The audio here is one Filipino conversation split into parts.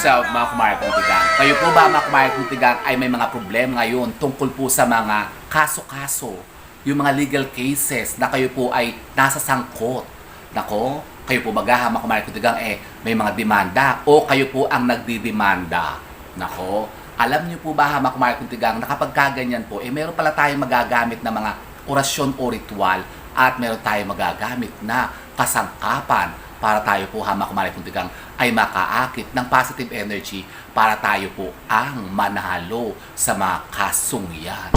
What's up mga kumaray kong tigang? Kayo po ba mga kumaray kong tigang ay may mga problema ngayon tungkol po sa mga kaso-kaso, yung mga legal cases na kayo po ay nasa sangkot. Nako, kayo po baga mga kumaray kong tigang eh may mga demanda o kayo po ang nagdidemanda. Nako, alam niyo po ba mga kumaray kong tigang na kapag kaganyan po eh meron pala tayong magagamit na mga orasyon o ritual at meron tayong magagamit na kasangkapan para tayo po hama kumari kung tigang ay makaakit ng positive energy para tayo po ang manalo sa mga kasong yan.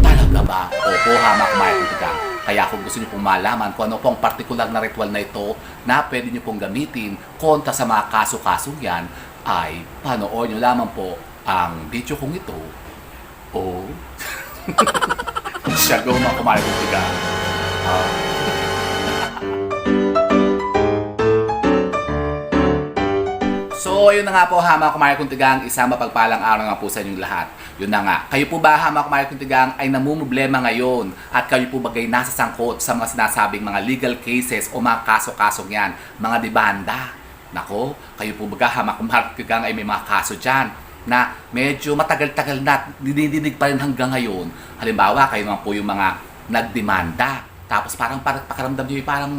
Talaga ba? Opo, hama kumari kung tigang. Kaya kung gusto niyo pong malaman kung ano pong particular na ritual na ito na pwede niyo pong gamitin kontra sa mga kaso-kasong yan, ay panoorin niyo lamang po ang video kong ito. O... Siya go mga kumari kung tigang. Ah. So, yun na nga po, Hama Kumari Kuntigang, isang mapagpalang araw nga po sa inyong lahat. Yun na nga. Kayo po ba, Hama Kumari Kuntigang, ay namumblema ngayon at kayo po bagay nasa sangkot sa mga sinasabing mga legal cases o mga kaso-kasong yan, mga debanda. Nako, kayo po ba, Hama Kumari Kuntigang, ay may mga kaso dyan na medyo matagal-tagal na dinidinig pa rin hanggang ngayon. Halimbawa, kayo naman po yung mga nagdemanda. Tapos parang, parang pakiramdam nyo parang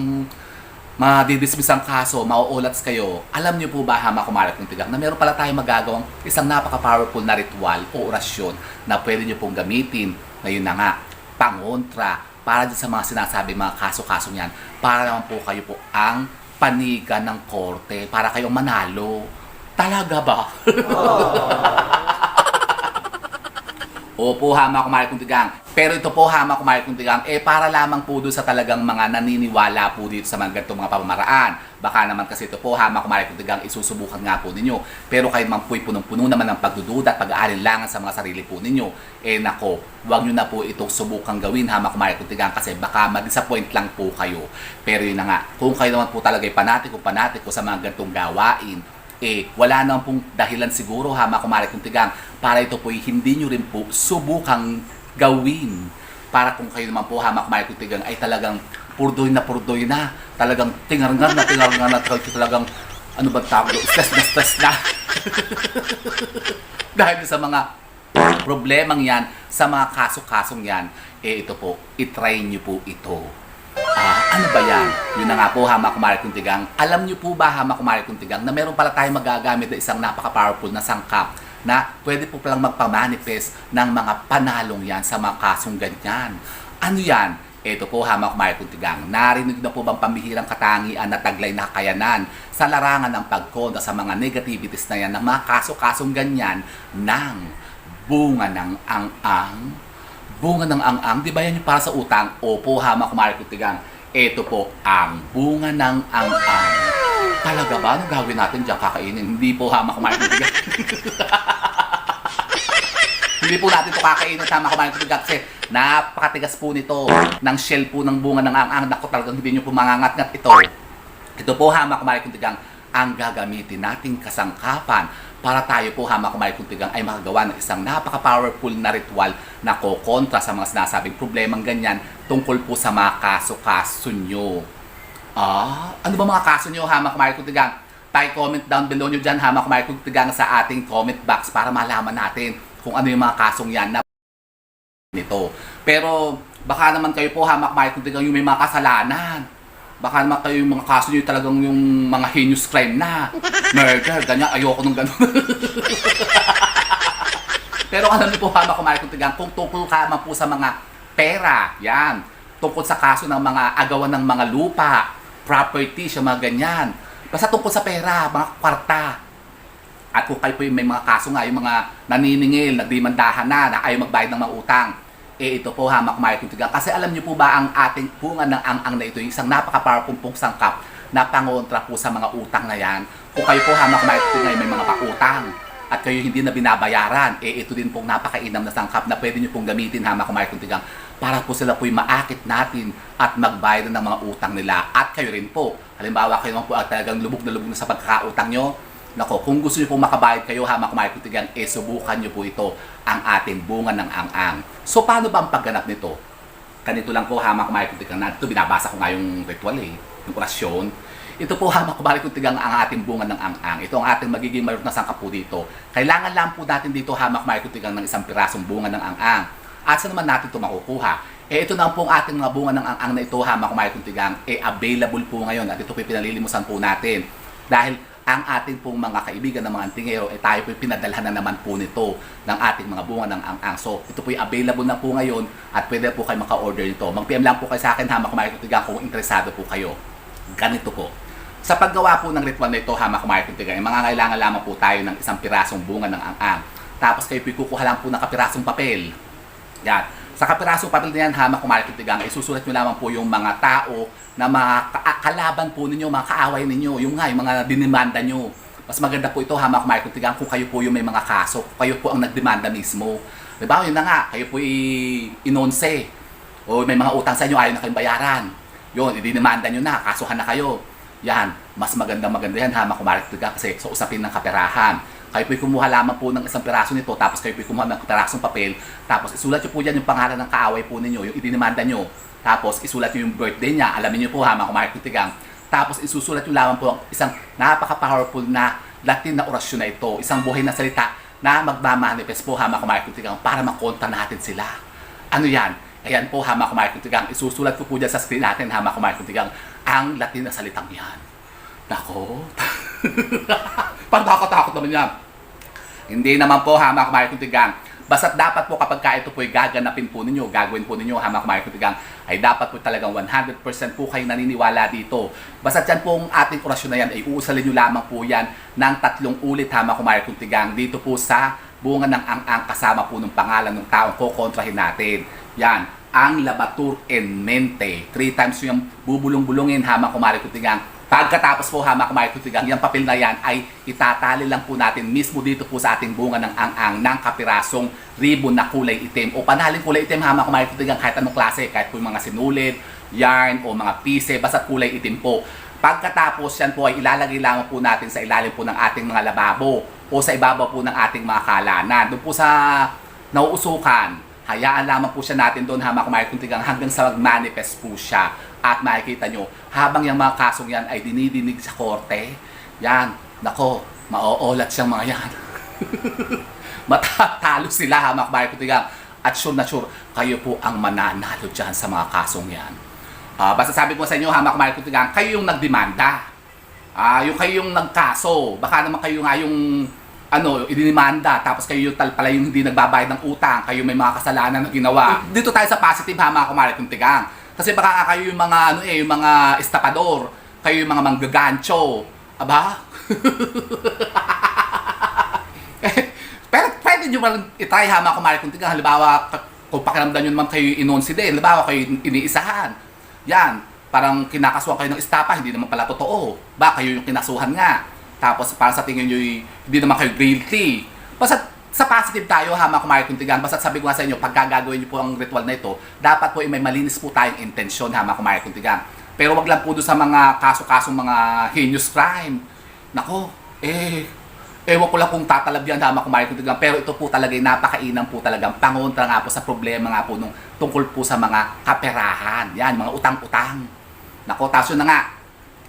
madidismiss ang kaso, mauulats kayo, alam niyo po ba, hama kumalat ng tigang, na meron pala tayong magagawang isang napaka-powerful na ritual o orasyon na pwede niyo pong gamitin na yun na nga, pangontra, para sa mga sinasabi mga kaso-kaso niyan, para naman po kayo po ang panigan ng korte, para kayong manalo. Talaga ba? Opo, hama kumari kong tigang. Pero ito po, hama kumari kong tigang, eh para lamang po doon sa talagang mga naniniwala po dito sa mga ganitong mga pamamaraan. Baka naman kasi ito po, hama kumari kong tigang, isusubukan nga po ninyo. Pero kayo naman po'y punong-puno naman ng pagdududa at pag-aalinlangan sa mga sarili po ninyo. Eh nako, huwag nyo na po itong subukang gawin, hama kumari kong tigang, kasi baka ma-disappoint lang po kayo. Pero yun na nga, kung kayo naman po talaga ay panatiko, panatiko sa mga ganitong gawain, eh, wala naman pong dahilan siguro hama kumari kong tigang para ito po'y hindi nyo rin po subukang gawin. Para kung kayo naman po hama kumari kong tigang ay talagang purdoy na purdoy na, talagang tingarngan na tingarngan na talagang ano ba tawag stress na stress na. Dahil sa mga problemang yan, sa mga kaso-kasong yan, eh ito po, itry nyo po ito. Ah, ano ba yan? Yun na nga po, Hama Kumari Kuntigang. Alam niyo po ba, Hama Kumari Kuntigang, na meron pala tayong magagamit na isang napaka-powerful na sangkap na pwede po palang magpamanifest ng mga panalong yan sa mga kasong ganyan. Ano yan? Ito po, Hama Kumari Kuntigang. Narinig na po bang pambihirang katangian na taglay na kakayanan sa larangan ng pagkonda sa mga negativities na yan ng mga kaso-kasong ganyan ng bunga ng ang-ang bunga ng ang-ang, di ba yan yung para sa utang? Opo, hama kumari kutigang. Ito po ang bunga ng ang-ang. Talaga ba? Anong gagawin natin dyan kakainin? Hindi po hama kumari kutigang. Hindi po natin ito kakainin hama kumari kutigang kasi napakatigas po nito ng shell po ng bunga ng ang-ang. Naku talagang hindi nyo po mangangat-ngat ito. Ito po hama kumari kutigang ang gagamitin nating kasangkapan para tayo po hama kumari kuntigang ay makagawa ng isang napaka-powerful na ritual na kokontra sa mga sinasabing problemang ganyan tungkol po sa mga kaso-kaso nyo. Ah, ano ba mga kaso nyo hama kumari kuntigang? Tayo comment down below nyo dyan hama kumari kuntigang sa ating comment box para malaman natin kung ano yung mga kasong yan na nito. Pero baka naman kayo po hama kumari kuntigang yung may mga kasalanan baka naman kayo yung mga kaso nyo talagang yung mga heinous crime na. Murder, ganyan, ayoko nung gano'n. Pero alam niyo po, hama kumari kong tigang, kung tungkol ka man po sa mga pera, yan, tungkol sa kaso ng mga agawan ng mga lupa, property, siya mga ganyan. Basta tungkol sa pera, mga kwarta. At kung kayo po yung may mga kaso nga, yung mga naniningil, nagdimandahan na, na ayaw magbayad ng mga utang, eh ito po hamak Mario Kuntigang. Kasi alam niyo po ba ang ating bunga ng ang-ang na ito, isang napaka-powerful pong sangkap na pangontra po sa mga utang na yan. Kung kayo po hamak Mario Kuntigang may mga pautang at kayo hindi na binabayaran, eh ito din pong napakainam na sangkap na pwede niyo pong gamitin hamak Mario Kuntigang para po sila po'y maakit natin at magbayad ng mga utang nila. At kayo rin po, halimbawa kayo naman po at talagang lubog na lubog na sa pagkakautang nyo, Nako, kung gusto niyo pong makabayad kayo hamak Mario Kuntigang, eh subukan niyo po ito ang ating bunga ng ang-ang. So paano ba ang pagganap nito? Ganito lang po hamak Mario Kuntigang na ito binabasa ko nga yung ritual eh, yung orasyon. ito po ha, makabalik kung tigang ang ating bunga ng ang-ang. Ito ang ating magiging mayroon na sangka po dito. Kailangan lang po natin dito ha, makabalik kung tigang ng isang pirasong bunga ng ang-ang. At saan naman natin ito makukuha? Eh, ito na po ang ating mga bunga ng ang-ang na ito ha, kung tigang, eh, available po ngayon. At ito po pinalilimusan po natin. Dahil ang ating pong mga kaibigan ng mga antingero, eh tayo po pinadalhan na naman po nito ng ating mga bunga ng ang-ang. So, ito po available na po ngayon at pwede po kayo maka-order nito. Mag-PM lang po kayo sa akin ha, makumain kutigang kung interesado po kayo. Ganito po. Sa paggawa po ng ritual na ito, ha, makumain kutigang, eh, mga kailangan lamang po tayo ng isang pirasong bunga ng ang-ang. Tapos kayo po kukuha lang po ng kapirasong papel. Yan. Sa kapirasong papel na yan, ha, makumain kutigang, isusulat nyo lamang po yung mga tao na mga ka- kalaban po ninyo, mga kaaway ninyo, yung nga, yung mga dinimanda nyo. Mas maganda po ito, hama kung tigang kung kayo po yung may mga kaso, kayo po ang nagdemanda mismo. Diba? Yun na nga, kayo po inonse. O may mga utang sa inyo, ayaw na kayong bayaran. Yun, idinimanda nyo na, kasuhan na kayo. Yan, mas maganda maganda yan, hama kung tigang kasi sa usapin ng kaperahan. Kayo po'y kumuha lamang po ng isang piraso nito, tapos kayo po'y kumuha ng pirasong papel, tapos isulat nyo po dyan yung pangalan ng kaaway po ninyo, yung idinimanda nyo. Tapos isulat nyo yung birthday niya, alamin nyo po ha, mga kumain kung tigang. Tapos isusulat nyo lamang po ang isang napaka-powerful na Latin na orasyon na ito, isang buhay na salita na magmamanifest po ha, mga kumain kung tigang, para makonta natin sila. Ano yan? Ayan po ha, mga kumain kung tigang, isusulat ko po dyan sa screen natin ha, mga kumain kung tigang, ang Latin na salitang yan. Nako. Parang nakakatakot naman yan. Hindi naman po ha, mga kumain kung tigang. Basta't dapat po kapag ka ito po ay gaganapin po ninyo, gagawin po ninyo, ha, mga kumain kung tigang, ay dapat po talagang 100% po kayo naniniwala dito. Basta't yan pong ating orasyon na yan, ay uusalin nyo lamang po yan ng tatlong ulit, ha, mga kumain kung tigang, dito po sa bunga ng ang-ang kasama po ng pangalan ng taong kukontrahin natin. Yan, ang labatur en mente. Three times yung bubulong-bulungin, ha, mga kumain kung tigang, Pagkatapos po hama kumain kutigang, yung papel na yan ay itatali lang po natin mismo dito po sa ating bunga ng ang-ang ng kapirasong ribbon na kulay itim o panaling kulay itim hama kumain kutigang kahit anong klase, kahit po yung mga sinulid, yarn o mga pise, basta kulay itim po. Pagkatapos yan po ay ilalagay lamang po natin sa ilalim po ng ating mga lababo o sa ibabaw po ng ating mga kalanan. Doon po sa nauusukan, hayaan lamang po siya natin doon hama kumain kutigang hanggang sa mag-manifest po siya at makikita nyo, habang yung mga kasong yan ay dinidinig sa korte, yan, nako, maoolat siyang mga yan. Matatalo sila ha, mga kabayan kutigang. At sure na sure, kayo po ang mananalo dyan sa mga kasong yan. Ah, basta sabi ko sa inyo, ha, mga kabayan kutigang, kayo yung nagdemanda. Ah, yung kayo yung nagkaso. Baka naman kayo nga yung ano, idinimanda, tapos kayo yung tal pala yung hindi nagbabayad ng utang, kayo may mga kasalanan na ginawa. Dito tayo sa positive ha, mga kumarit kutigang. Kasi baka kayo yung mga ano eh, yung mga estapador, kayo yung mga manggagancho. Aba? Pero pwede nyo ba itry ha mga kumari kung tigang halimbawa kung pakiramdam nyo naman kayo inonsi din, halimbawa kayo iniisahan. Yan, parang kinakasuhan kayo ng estapa, hindi naman pala totoo. Ba, kayo yung kinasuhan nga. Tapos para sa tingin nyo, hindi naman kayo guilty. Basta sa positive tayo ha mga kumain kuntigan. Basta sabi ko nga sa inyo, pag gagawin niyo po ang ritual na ito, dapat po ay may malinis po tayong intensyon ha mga kumain kuntigan. Pero wag lang po doon sa mga kaso-kasong mga heinous crime. Nako, eh, ewan ko lang kung tatalab yan ha mga kumain kuntigan. Pero ito po talaga ay napakainam po talaga. Pangontra nga po sa problema nga po nung tungkol po sa mga kaperahan. Yan, mga utang-utang. Nako, taso na nga.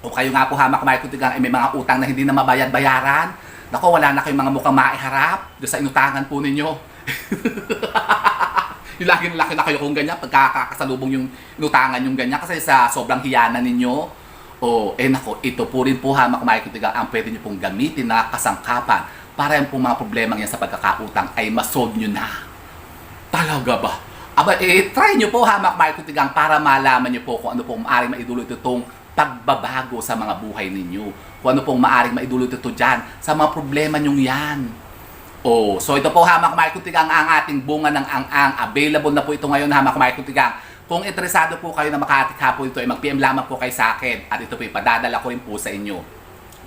Kung kayo nga po ha mga kumain kuntigan ay may mga utang na hindi na mabayad-bayaran, Nako, wala na kayong mga mukhang maiharap doon sa inutangan po ninyo. yung lagi laki na kayo kung ganyan, pagkakasalubong yung inutangan yung ganyan kasi sa sobrang hiyana ninyo. O, eh nako, ito po rin po ha, kutigang, ang pwede nyo pong gamitin na kasangkapan para yung pong mga problema yan sa pagkakautang ay masolve nyo na. Talaga ba? Aba, eh, try nyo po ha, mga kutigang, para malaman nyo po kung ano pong maaaring maidulot itong pagbabago sa mga buhay ninyo. Kung ano pong maaaring maidulot ito dyan sa mga problema nyong yan. Oh, so ito po hamak Mike Kutigang ang ating bunga ng ang-ang. Available na po ito ngayon hamak Mike Kutigang. Kung interesado po kayo na makatikha po ito, ay mag-PM lamang po kayo sa akin at ito po ipadadala ko rin po sa inyo.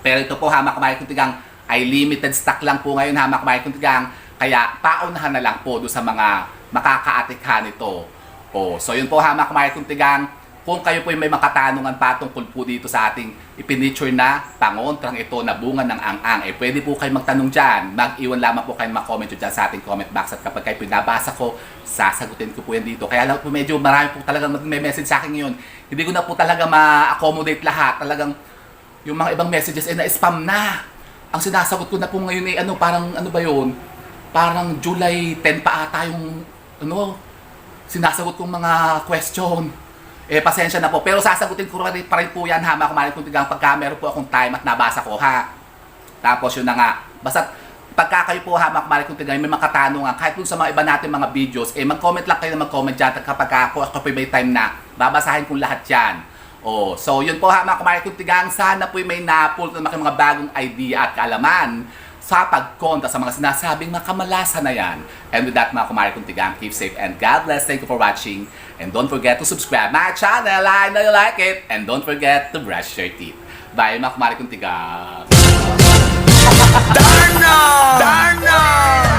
Pero ito po hamak Mike Kutigang ay limited stock lang po ngayon hamak Mike Kutigang. Kaya paunahan na lang po do sa mga makakaatikha nito. Oh, so yun po hamak Mike Kutigang. Kung kayo po ay may makatanungan patungkol po dito sa ating ipiniture na pangontrang ito na bunga ng ang-ang, eh pwede po kayo magtanong dyan. Mag-iwan lamang po kayo mag-comment dyan sa ating comment box at kapag kayo pinabasa ko, sasagutin ko po yan dito. Kaya lang po medyo marami po talagang mag-message sa akin ngayon. Hindi ko na po talaga ma-accommodate lahat. Talagang yung mga ibang messages ay na-spam na. Ang sinasagot ko na po ngayon ay ano, parang ano ba yun? Parang July 10 pa ata yung ano, sinasagot kong mga question. Eh, pasensya na po. Pero sasagutin ko rin pa rin po yan ha, mga tigang pagka meron po akong time at nabasa ko ha. Tapos yun na nga. Basta pagka kayo po ha, mga tigang may mga katanungan, kahit dun sa mga iba natin mga videos, eh mag-comment lang kayo na mag-comment dyan kapag ako, ako po may time na, babasahin kong lahat yan. Oh, so yun po ha mga kumarin kung tigang, sana po may napulot na mga bagong idea at kaalaman sa pagkonta sa mga sinasabing mga kamalasan na yan. And with that mga kumari kong tigang, keep safe and God bless. Thank you for watching. And don't forget to subscribe my channel. I know you like it. And don't forget to brush your teeth. Bye mga kumari kong tigang. Darna! Darna!